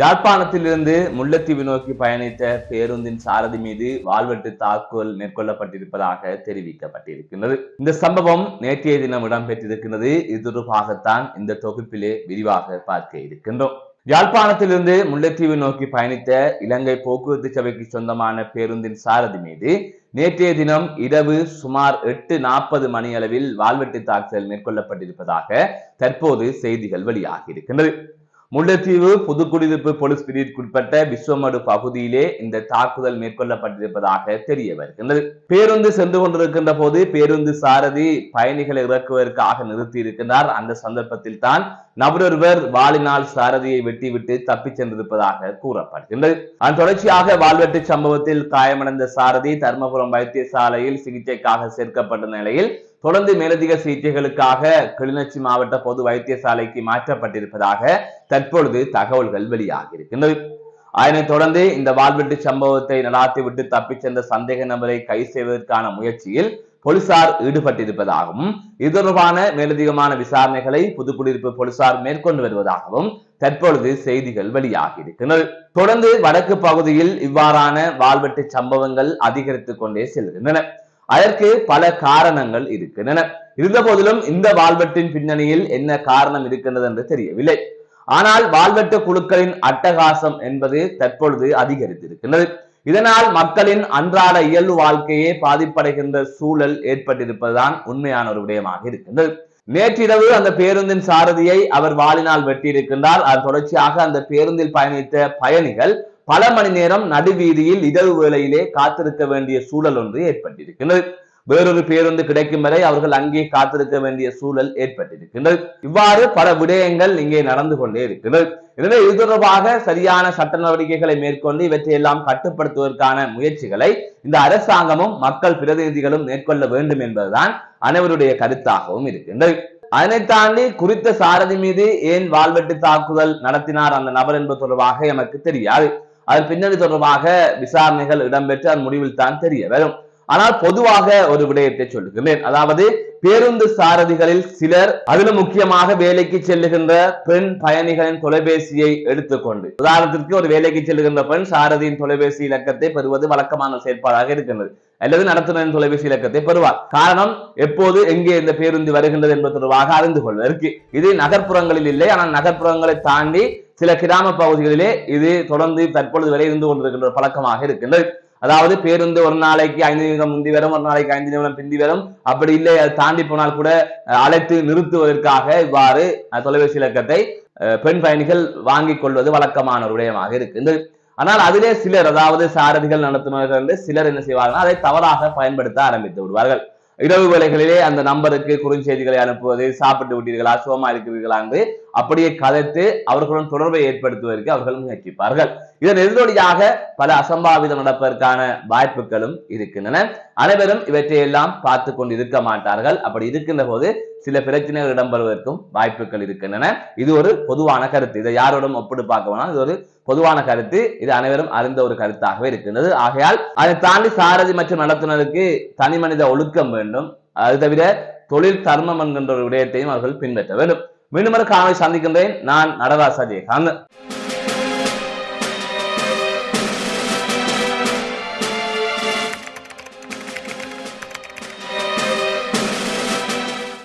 யாழ்ப்பாணத்திலிருந்து முல்லைத்தீவு நோக்கி பயணித்த பேருந்தின் சாரதி மீது வாள்வெட்டு தாக்குதல் மேற்கொள்ளப்பட்டிருப்பதாக தெரிவிக்கப்பட்டிருக்கின்றது. இந்த சம்பவம் நேற்றைய தினம் இடம்பெற்றிருக்கின்றது. இது தொடர்பாகத்தான் இந்த தொகுப்பிலே விரிவாக பார்க்க இருக்கின்றோம். யாழ்ப்பாணத்திலிருந்து முல்லைத்தீவு நோக்கி பயணித்த இலங்கை போக்குவரத்து சபைக்கு சொந்தமான பேருந்தின் சாரதி மீது நேற்றைய தினம் இரவு சுமார் எட்டு நாற்பது மணி அளவில் வாள்வெட்டு தாக்குதல் மேற்கொள்ளப்பட்டிருப்பதாக தற்போது செய்திகள் வெளியாகி இருக்கின்றது. முல்லைத்தீவு புதுக்குடியிருப்பு போலீஸ் பிரிவுக்குட்பட்ட விஸ்வமடு பகுதியிலே இந்த தாக்குதல் மேற்கொள்ளப்பட்டிருப்பதாக தெரிய வருகின்றது. பேருந்து சென்று கொண்டிருக்கின்ற போது பேருந்து சாரதி பயணிகளை இறக்குவதற்காக நிறுத்தி இருக்கின்றார் அந்த சந்தர்ப்பத்தில் தான் நபரொருவர் வாளினால் சாரதியை வெட்டிவிட்டு தப்பிச் சென்றிருப்பதாக கூறப்படுகின்றது. அதன் தொடர்ச்சியாக வாள்வெட்டு சம்பவத்தில் காயமடைந்த சாரதி தர்மபுரம் வைத்தியசாலையில் சிகிச்சைக்காக சேர்க்கப்பட்ட நிலையில் தொடர்ந்து மேலதிக சிகிச்சைகளுக்காக கிளிநொச்சி மாவட்ட பொது வைத்தியசாலைக்கு மாற்றப்பட்டிருப்பதாக தற்பொழுது தகவல்கள் வெளியாகி இருக்கின்றது அதனைத் தொடர்ந்து இந்த வாள்வெட்டு சம்பவத்தை நடாத்திவிட்டு தப்பிச் சென்ற சந்தேக நபரை கைது செய்வதற்கான முயற்சியில் போலீசார் ஈடுபட்டிருப்பதாகவும் இது தொடர்பான மேலதிகமான விசாரணைகளை புதுக்குடியிருப்பு போலீசார் மேற்கொண்டு வருவதாகவும் தற்பொழுது செய்திகள் வெளியாகி இருக்கின்றன தொடர்ந்து வடக்கு பகுதியில் இவ்வாறான வாள்வெட்டு சம்பவங்கள் அதிகரித்துக் கொண்டே செல்கின்றன. அதற்கு பல காரணங்கள் இருக்கின்றன. இருந்த போதிலும் இந்த வால்வெட்டின் பின்னணியில் என்ன காரணம் இருக்கின்றது என்று தெரியவில்லை. ஆனால் வால்வெட்டு குழுக்களின் அட்டகாசம் என்பது தற்பொழுது அதிகரித்திருக்கின்றது. இதனால் மக்களின் அன்றாட இயல்பு வாழ்க்கையே பாதிப்படைகின்ற சூழல் ஏற்பட்டிருப்பதுதான் உண்மையான ஒரு விடயமாக இருக்கின்றது. நேற்றிரவு அந்த பேருந்தின் சாரதியை அவர் வாளினால் வெட்டியிருக்கின்றார். அது தொடர்ச்சியாக அந்த பேருந்தில் பயணித்த பயணிகள் பல மணி நேரம் நடுவீதியில் இரவு வேளையிலே காத்திருக்க வேண்டிய சூழல் ஒன்று ஏற்பட்டிருக்கின்றது. வேறொரு பேருந்து கிடைக்கும் வரை அவர்கள் அங்கே காத்திருக்க வேண்டிய சூழல் ஏற்பட்டிருக்கின்றது. இவ்வாறு பல விடயங்கள் இங்கே நடந்து கொண்டே இருக்கிறது எனவே இது தொடர்பாக சரியான சட்ட நடவடிக்கைகளை மேற்கொண்டு இவற்றையெல்லாம் கட்டுப்படுத்துவதற்கான முயற்சிகளை இந்த அரசாங்கமும் மக்கள் பிரதிநிதிகளும் மேற்கொள்ள வேண்டும் என்பதுதான் அனைவருடைய கருத்தாகவும் இருக்கின்றது. அதனை தாண்டி குறித்த சாரதி மீது ஏன் வாள்வெட்டு தாக்குதல் நடத்தினார் அந்த நபர் என்பது தொடர்பாக எமக்கு தெரியாது. அதன் பின்னணி தொடர்பாக விசாரணைகள் இடம்பெற்று அதன் முடிவில் தான் தெரிய வரும். ஆனால் பொதுவாக ஒரு விடயத்தை சொல்லுகிறேன். அதாவது பேருந்து சாரதிகளில் சிலர் அதிலும் முக்கியமாக வேலைக்கு செல்லுகின்ற பெண் பயணிகளின் தொலைபேசியை எடுத்துக்கொண்டு உதாரணத்திற்கு ஒரு வேலைக்கு செல்லுகின்ற பெண் சாரதியின் தொலைபேசி இலக்கத்தை பெறுவது வழக்கமான செயற்பாடாக இருக்கின்றது. அல்லது நடத்துனரின் தொலைபேசி இலக்கத்தை பெறுவார். காரணம் எப்போது எங்கே இந்த பேருந்து வருகின்றது என்பது தொடர்பாக அறிந்து கொள்வதற்கு. இது நகர்ப்புறங்களில் இல்லை. ஆனால் நகர்ப்புறங்களை தாண்டி சில கிராம பகுதிகளிலே இது தொடர்ந்து தற்பொழுது வரை இருந்து கொண்டிருக்கின்ற ஒரு பழக்கமாக இருக்கின்றது. அதாவது பேருந்து ஒரு நாளைக்கு ஐந்து நிமிடம் முந்தி வரும் ஒரு நாளைக்கு ஐந்து நிமிடம் பிந்தி வரும். அப்படி இல்லை அது தாண்டி போனால் கூட அழைத்து நிறுத்துவதற்காக இவ்வாறு தொலைபேசி இலக்கத்தை பெண் பயணிகள் வாங்கிக் கொள்வது வழக்கமான ஒரு விடயமாக இருக்கின்றது. ஆனால் அதிலே சிலர் அதாவது சாரதிகள் நடத்துனர்கள் சிலர் என்ன செய்வார்கள் அதை தவறாக பயன்படுத்த ஆரம்பித்து விடுவார்கள். இரவு வேலைகளிலே அந்த நம்பருக்கு குறுஞ்செய்திகளை அனுப்புவது சாப்பிட்டு விட்டீர்களா சுகமா இருக்கிறீர்களா என்று அப்படியே கதைத்து அவர்களுடன் தொடர்பை ஏற்படுத்துவதற்கு அவர்கள் முயற்சிப்பார்கள். இதன் எதிரொலியாக பல அசம்பாவிதம் நடப்பதற்கான வாய்ப்புகளும் இருக்கின்றன. அனைவரும் இவற்றையெல்லாம் பார்த்து கொண்டு இருக்க மாட்டார்கள். அப்படி இருக்கின்ற போது சில பிரச்சனைகள் இடம்பெறுவதற்கும் வாய்ப்புகள் இருக்கின்றன. இது ஒரு பொதுவான கருத்து. இதை யாரோடும் ஒப்பிட்டு பார்க்க வேணாம். இது ஒரு பொதுவான கருத்து. இது அனைவரும் அறிந்த ஒரு கருத்தாகவே இருக்கின்றது. ஆகையால் அதை தாண்டி சாரதி மற்றும் நடத்துனருக்கு தனி மனித ஒழுக்கம் வேண்டும். அது தவிர தொழில் தர்மம் என்கின்ற ஒரு விடயத்தையும் அவர்கள் பின்பற்ற வேண்டும். மீண்டும் ஒரு காணொலி சந்திக்கின்றேன். நான் நடராசா ஜெயகாந்த்